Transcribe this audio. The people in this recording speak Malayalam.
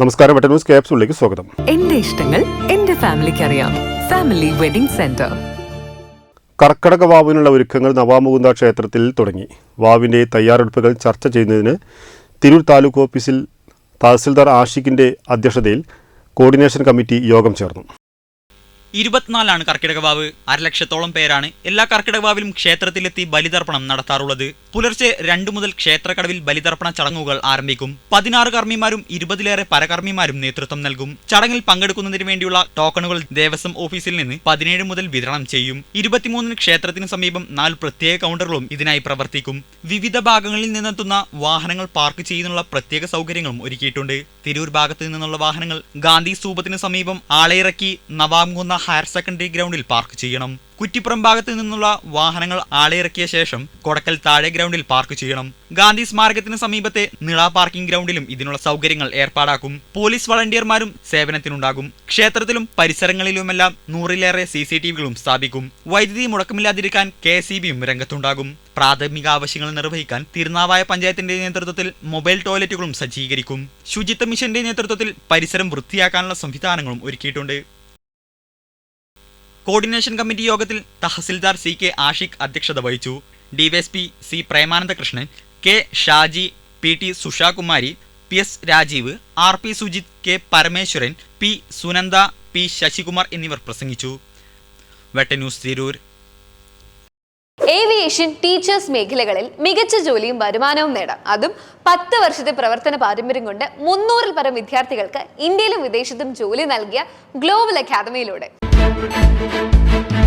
നമസ്കാരം വെട്ട ന്യൂസ് ക്യാപ്സുകളിലേക്ക് സ്വാഗതം. എന്റെ ഇഷ്ടങ്ങൾ എന്റെ ഫാമിലിക്ക് അറിയാം ഫാമിലി വെഡിംഗ് സെന്റർ. കർക്കടക വാവിനുള്ള ഒരുക്കങ്ങൾ നവാമുകുന്ദ ക്ഷേത്രത്തിൽ തുടങ്ങി. വാവിന്റെ തയ്യാറെടുപ്പുകൾ ചർച്ച ചെയ്യുന്നതിന് തിരൂർ താലൂക്ക് ഓഫീസിൽ തഹസിൽദാർ ആഷിഖിന്റെ അധ്യക്ഷതയിൽ കോർഡിനേഷൻ കമ്മിറ്റി യോഗം ചേർന്നു. ഇരുപത്തിനാലാണ് കർക്കിടകവാവ്. അരലക്ഷത്തോളം പേരാണ് എല്ലാ കർക്കിടകവാവിലും ക്ഷേത്രത്തിലെത്തി ബലിതർപ്പണം നടത്താറുള്ളത്. പുലർച്ചെ രണ്ടു മുതൽ ക്ഷേത്രക്കടവിൽ ബലിതർപ്പണ ചടങ്ങുകൾ ആരംഭിക്കും. പതിനാറ് കർമ്മിമാരും ഇരുപതിലേറെ പരകർമ്മിമാരും നേതൃത്വം നൽകും. ചടങ്ങിൽ പങ്കെടുക്കുന്നതിന് വേണ്ടിയുള്ള ടോക്കണുകൾ ദേവസ്വം ഓഫീസിൽ നിന്ന് പതിനേഴ് മുതൽ വിതരണം ചെയ്യും. ഇരുപത്തിമൂന്നിന് ക്ഷേത്രത്തിന് സമീപം നാല് പ്രത്യേക കൗണ്ടറുകളും ഇതിനായി പ്രവർത്തിക്കും. വിവിധ ഭാഗങ്ങളിൽ നിന്നെത്തുന്ന വാഹനങ്ങൾ പാർക്ക് ചെയ്യുന്നുള്ള പ്രത്യേക സൗകര്യങ്ങളും ഒരുക്കിയിട്ടുണ്ട്. തിരൂർ ഭാഗത്ത് നിന്നുള്ള വാഹനങ്ങൾ ഗാന്ധി സ്തൂപത്തിന് സമീപം ആളെയിറക്കി നവാംകുന്ന ഹയർ സെക്കൻഡറി ഗ്രൗണ്ടിൽ പാർക്ക് ചെയ്യണം. കുറ്റിപ്പുറം ഭാഗത്ത് നിന്നുള്ള വാഹനങ്ങൾ ആളെയിറക്കിയ ശേഷം കൊടക്കൽ താഴെ ഗ്രൗണ്ടിൽ പാർക്ക് ചെയ്യണം. ഗാന്ധി സ്മാരകത്തിന് സമീപത്തെ നിള പാർക്കിംഗ് ഗ്രൗണ്ടിലും ഇതിനുള്ള സൗകര്യങ്ങൾ ഏർപ്പാടാക്കും. പോലീസ് വളണ്ടിയർമാരും സേവനത്തിനുണ്ടാകും. ക്ഷേത്രത്തിലും പരിസരങ്ങളിലുമെല്ലാം നൂറിലേറെ സി സി ടി വികളും സ്ഥാപിക്കും. വൈദ്യുതി മുടക്കമില്ലാതിരിക്കാൻ കെ സി ബിയും രംഗത്തുണ്ടാകും. പ്രാഥമിക ആവശ്യങ്ങൾ നിർവഹിക്കാൻ തിരുനാവായ പഞ്ചായത്തിന്റെ നേതൃത്വത്തിൽ മൊബൈൽ ടോയ്ലറ്റുകളും സജ്ജീകരിക്കും. ശുചിത്വ മിഷന്റെ നേതൃത്വത്തിൽ പരിസരം വൃത്തിയാക്കാനുള്ള സംവിധാനങ്ങളും ഒരുക്കിയിട്ടുണ്ട്. കോർഡിനേഷൻ കമ്മിറ്റി യോഗത്തിൽ തഹസിൽദാർ സി കെ ആഷിഖ് അധ്യക്ഷത വഹിച്ചു. DYSP C Premanandakrishnan K Shaji P T Sushakumari P S Rajeev R P Sujith K Parameswaran P Sunanda P Sasikumar എന്നിവർ പ്രസംഗിച്ചു. വെട്ടന്യൂസ് തിരൂർ. ഏവിയേഷൻ ടീച്ചേഴ്സ് മേഖലകളിൽ മികച്ച ജോലിയും വരുമാനവും നേടാം. അതും പത്ത് വർഷത്തെ പ്രവർത്തന പാരമ്പര്യം കൊണ്ട് മുന്നൂറിൽ പരം വിദ്യാർത്ഥികൾക്ക് ഇന്ത്യയിലും വിദേശത്തും ജോലി നൽകിയ ഗ്ലോബൽ അക്കാദമിയിലൂടെ. Thank you.